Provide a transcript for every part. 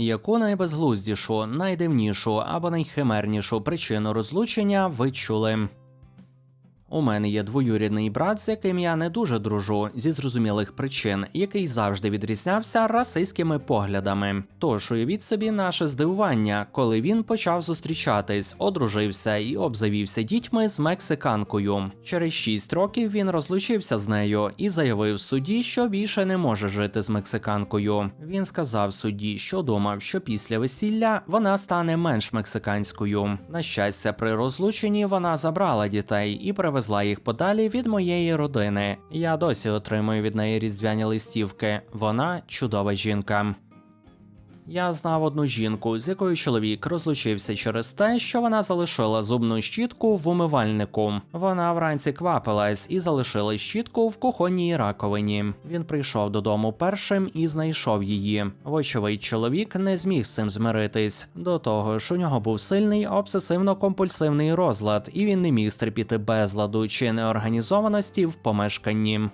Яку найбезглуздішу, найдивнішу або найхимернішу причину розлучення ви чули? У мене є двоюрідний брат, з яким я не дуже дружу зі зрозумілих причин, який завжди відрізнявся расистськими поглядами. Тож уявіть собі наше здивування, коли він почав зустрічатись, одружився і обзавівся дітьми з мексиканкою. Через 6 років він розлучився з нею і заявив судді, що більше не може жити з мексиканкою. Він сказав судді, що думав, що після весілля вона стане менш мексиканською. На щастя, при розлученні вона забрала дітей і перевезла їх подалі від моєї родини. Я досі отримую від неї різдвяні листівки. Вона чудова жінка. Я знав одну жінку, з якою чоловік розлучився через те, що вона залишила зубну щітку в умивальнику. Вона вранці квапилась і залишила щітку в кухонній раковині. Він прийшов додому першим і знайшов її. Вочевидь, чоловік не зміг з цим змиритись. До того ж, у нього був сильний обсесивно-компульсивний розлад, і він не міг стерпіти безладу чи неорганізованості в помешканні.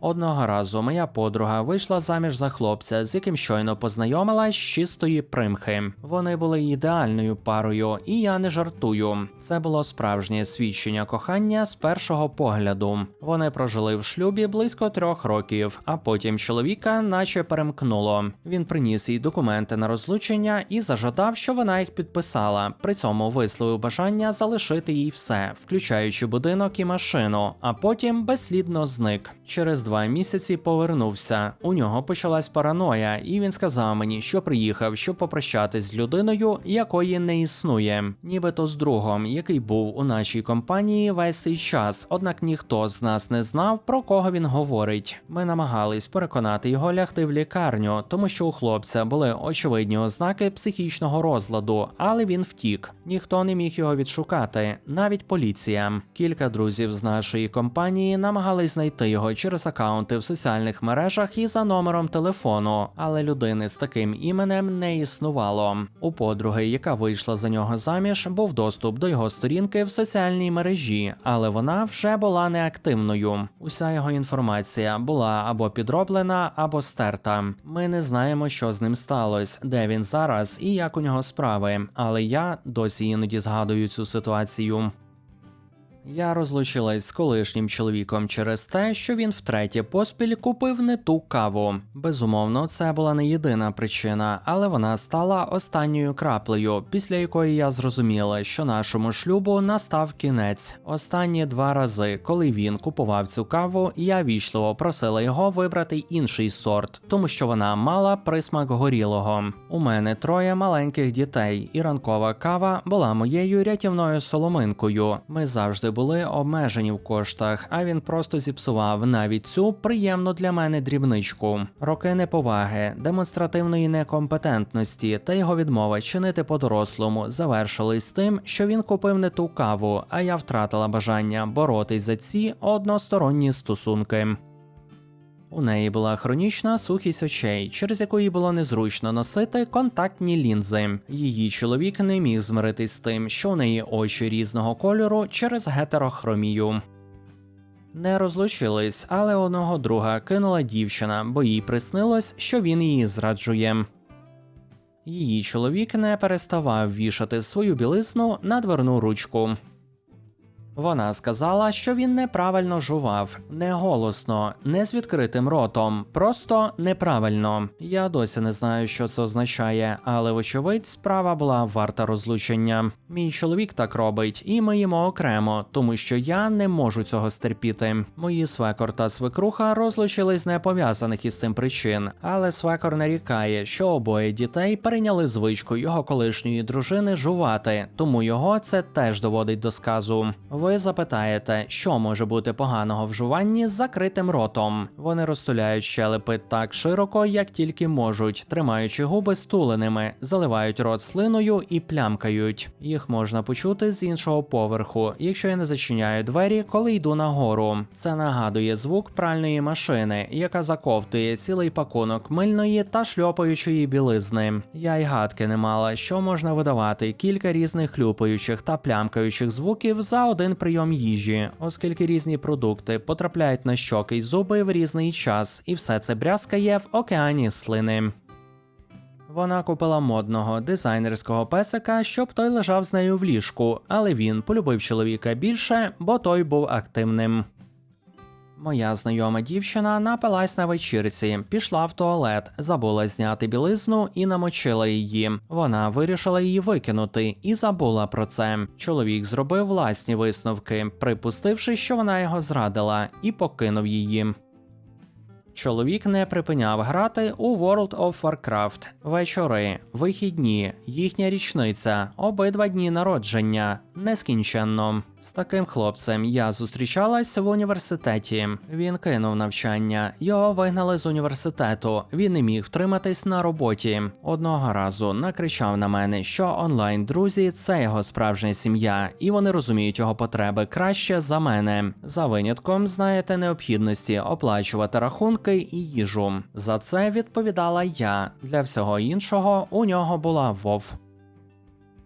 Одного разу моя подруга вийшла заміж за хлопця, з яким щойно познайомилась з чистої примхи. Вони були ідеальною парою, і я не жартую. Це було справжнє свідчення кохання з першого погляду. Вони прожили в шлюбі близько трьох років, а потім чоловіка наче перемкнуло. Він приніс їй документи на розлучення і зажадав, що вона їх підписала. При цьому висловив бажання залишити їй все, включаючи будинок і машину, а потім безслідно зник. Через два місяці повернувся. У нього почалась параноя, і він сказав мені, що приїхав, щоб попрощатись з людиною, якої не існує, нібито з другом, який був у нашій компанії весь цей час. Однак ніхто з нас не знав, про кого він говорить. Ми намагались переконати його лягти в лікарню, тому що у хлопця були очевидні ознаки психічного розладу, але він втік. Ніхто не міг його відшукати, навіть поліція. Кілька друзів з нашої компанії намагались знайти його через акаунти в соціальних мережах і за номером телефону, але людини з таким іменем не існувало. У подруги, яка вийшла за нього заміж, був доступ до його сторінки в соціальній мережі, але вона вже була неактивною. Уся його інформація була або підроблена, або стерта. Ми не знаємо, що з ним сталося, де він зараз і як у нього справи. Але я досі іноді згадую цю ситуацію. Я розлучилась з колишнім чоловіком через те, що він втретє поспіль купив не ту каву. Безумовно, це була не єдина причина, але вона стала останньою краплею, після якої я зрозуміла, що нашому шлюбу настав кінець. Останні два рази, коли він купував цю каву, я вічливо просила його вибрати інший сорт, тому що вона мала присмак горілого. У мене троє маленьких дітей, і ранкова кава була моєю рятівною соломинкою. Ми завжди були обмежені в коштах, а він просто зіпсував навіть цю приємну для мене дрібничку. Роки неповаги, демонстративної некомпетентності та його відмова чинити по-дорослому завершились тим, що він купив не ту каву, а я втратила бажання боротись за ці односторонні стосунки. У неї була хронічна сухість очей, через яку їй було незручно носити контактні лінзи. Її чоловік не міг змиритись з тим, що у неї очі різного кольору через гетерохромію. Не розлучились, але одного друга кинула дівчина, бо їй приснилось, що він її зраджує. Її чоловік не переставав вішати свою білизну на дверну ручку. Вона сказала, що він неправильно жував, не голосно, не з відкритим ротом, просто неправильно. Я досі не знаю, що це означає, але вочевидь справа була варта розлучення. Мій чоловік так робить, і ми їмо окремо, тому що я не можу цього стерпіти. Мої свекор та свекруха розлучились з непов'язаних із цим причин, але свекор нарікає, що обоє дітей перейняли звичку його колишньої дружини жувати, тому його це теж доводить до сказу. Ви запитаєте, що може бути поганого в жуванні з закритим ротом. Вони розтуляють щелепи так широко, як тільки можуть, тримаючи губи стуленими, заливають рот слиною і плямкають. Їх можна почути з іншого поверху, якщо я не зачиняю двері, коли йду нагору. Це нагадує звук пральної машини, яка заковтує цілий пакунок мильної та шльопаючої білизни. Я й гадки не мала, що можна видавати кілька різних хлюпаючих та плямкаючих звуків за один прийом їжі, оскільки різні продукти потрапляють на щоки й зуби в різний час, і все це брязкає в океані слини. Вона купила модного дизайнерського песика, щоб той лежав з нею в ліжку, але він полюбив чоловіка більше, бо той був активним. Моя знайома дівчина напилась на вечірці, пішла в туалет, забула зняти білизну і намочила її. Вона вирішила її викинути і забула про це. Чоловік зробив власні висновки, припустивши, що вона його зрадила, і покинув її. Чоловік не припиняв грати у World of Warcraft. Вечори, вихідні, їхня річниця, обидва дні народження. Нескінченно. З таким хлопцем я зустрічалась в університеті. Він кинув навчання, його вигнали з університету. Він не міг втриматись на роботі. Одного разу накричав на мене, що онлайн друзі це його справжня сім'я, і вони розуміють його потреби краще за мене. За винятком, знаєте, необхідності оплачувати рахунки і їжу. За це відповідала я. Для всього іншого у нього була вов.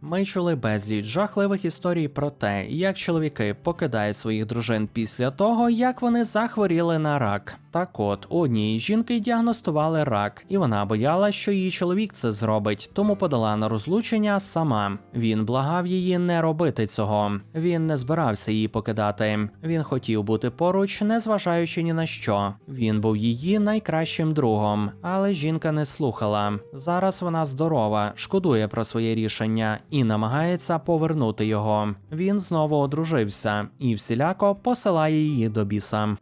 Ми чули безліч жахливих історій про те, як чоловіки покидають своїх дружин після того, як вони захворіли на рак. Так от, у однієї жінки діагностували рак, і вона боялась, що її чоловік це зробить, тому подала на розлучення сама. Він благав її не робити цього. Він не збирався її покидати. Він хотів бути поруч, незважаючи ні на що. Він був її найкращим другом, але жінка не слухала. Зараз вона здорова, шкодує про своє рішення і намагається повернути його. Він знову одружився і всіляко посилає її до біса.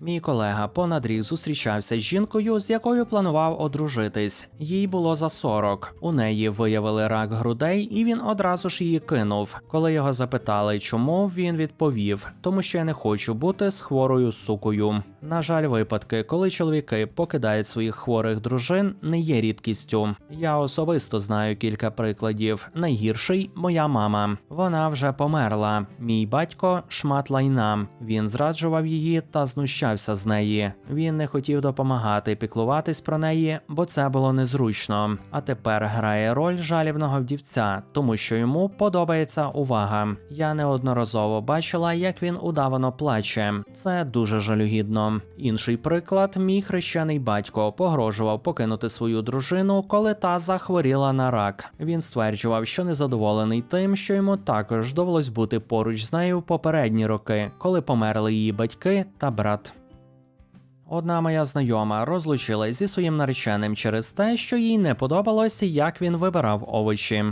Мій колега понад рік зустрічався з жінкою, з якою планував одружитись. Їй було за 40. У неї виявили рак грудей, і він одразу ж її кинув. Коли його запитали, чому він відповів, тому що я не хочу бути з хворою сукою. На жаль, випадки, коли чоловіки покидають своїх хворих дружин, не є рідкістю. Я особисто знаю кілька прикладів. Найгірший моя мама. Вона вже померла. Мій батько шмат лайна. Він зраджував її та знущався з неї. Він не хотів допомагати піклуватись про неї, бо це було незручно. А тепер грає роль жалібного вдівця, тому що йому подобається увага. Я неодноразово бачила, як він удавано плаче. Це дуже жалюгідно. Інший приклад: мій хрещений батько погрожував покинути свою дружину, коли та захворіла на рак. Він стверджував, що незадоволений тим, що йому також довелось бути поруч з нею в попередні роки, коли померли її батьки та брат. Одна моя знайома розлучилась зі своїм нареченим через те, що їй не подобалося, як він вибирав овочі.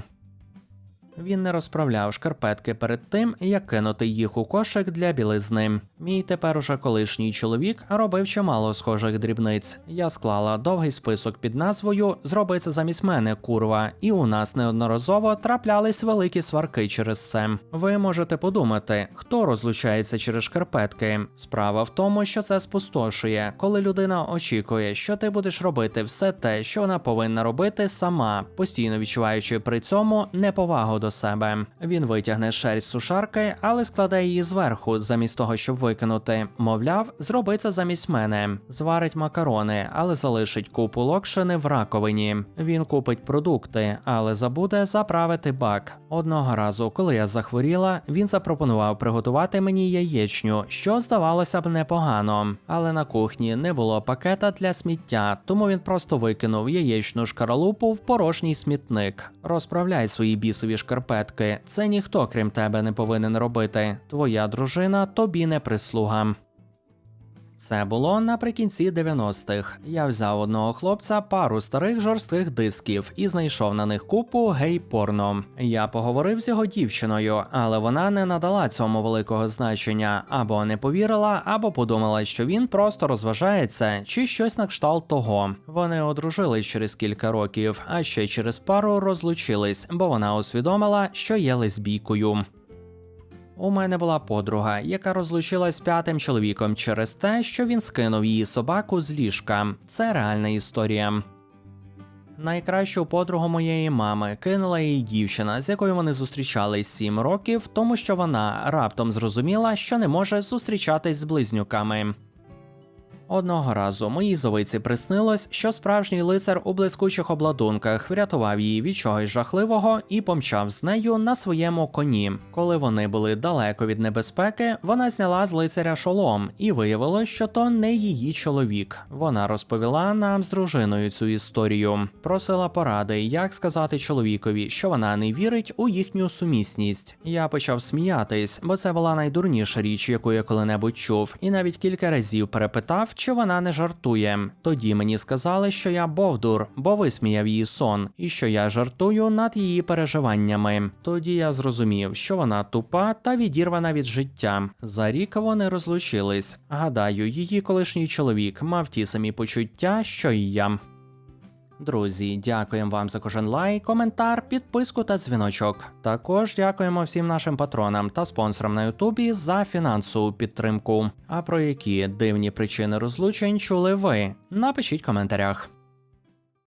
Він не розправляв шкарпетки перед тим, як кинути їх у кошик для білизни. Мій тепер уже колишній чоловік робив чимало схожих дрібниць. Я склала довгий список під назвою Зроби це замість мене, курва, і у нас неодноразово траплялись великі сварки через це. Ви можете подумати, хто розлучається через шкарпетки. Справа в тому, що це спустошує, коли людина очікує, що ти будеш робити все те, що вона повинна робити сама, постійно відчуваючи при цьому неповагу до себе. Він витягне шерсть сушарки, але складе її зверху, замість того, щоб викинути. Мовляв, зроби це замість мене. Зварить макарони, але залишить купу локшини в раковині. Він купить продукти, але забуде заправити бак. Одного разу, коли я захворіла, він запропонував приготувати мені яєчню, що здавалося б непогано. Але на кухні не було пакета для сміття, тому він просто викинув яєчну шкаралупу в порожній смітник. Розправляй свої бісові шкарпетки. Це ніхто, крім тебе, не повинен робити. Твоя дружина тобі не прислуга. Це було наприкінці 90-х. Я взяв одного хлопця пару старих жорстких дисків і знайшов на них купу гей-порно. Я поговорив з його дівчиною, але вона не надала цьому великого значення, або не повірила, або подумала, що він просто розважається, чи щось на кшталт того. Вони одружились через кілька років, а ще через пару розлучились, бо вона усвідомила, що є лесбійкою. У мене була подруга, яка розлучилась з п'ятим чоловіком через те, що він скинув її собаку з ліжка. Це реальна історія. Найкращу подругу моєї мами кинула її дівчина, з якою вони зустрічались 7 років, тому що вона раптом зрозуміла, що не може зустрічатись з близнюками. Одного разу моїй зовиці приснилось, що справжній лицар у блискучих обладунках врятував її від чогось жахливого і помчав з нею на своєму коні. Коли вони були далеко від небезпеки, вона зняла з лицаря шолом і виявилось, що то не її чоловік. Вона розповіла нам з дружиною цю історію, просила поради, як сказати чоловікові, що вона не вірить у їхню сумісність. Я почав сміятись, бо це була найдурніша річ, яку я коли-небудь чув, і навіть кілька разів перепитав, чи вона не жартує. Тоді мені сказали, що я бовдур, бо висміяв її сон, і що я жартую над її переживаннями. Тоді я зрозумів, що вона тупа та відірвана від життя. За рік вони розлучились. Гадаю, її колишній чоловік мав ті самі почуття, що й я. Друзі, дякуємо вам за кожен лайк, коментар, підписку та дзвіночок. Також дякуємо всім нашим патронам та спонсорам на Ютубі за фінансову підтримку. А про які дивні причини розлучень чули ви? Напишіть в коментарях.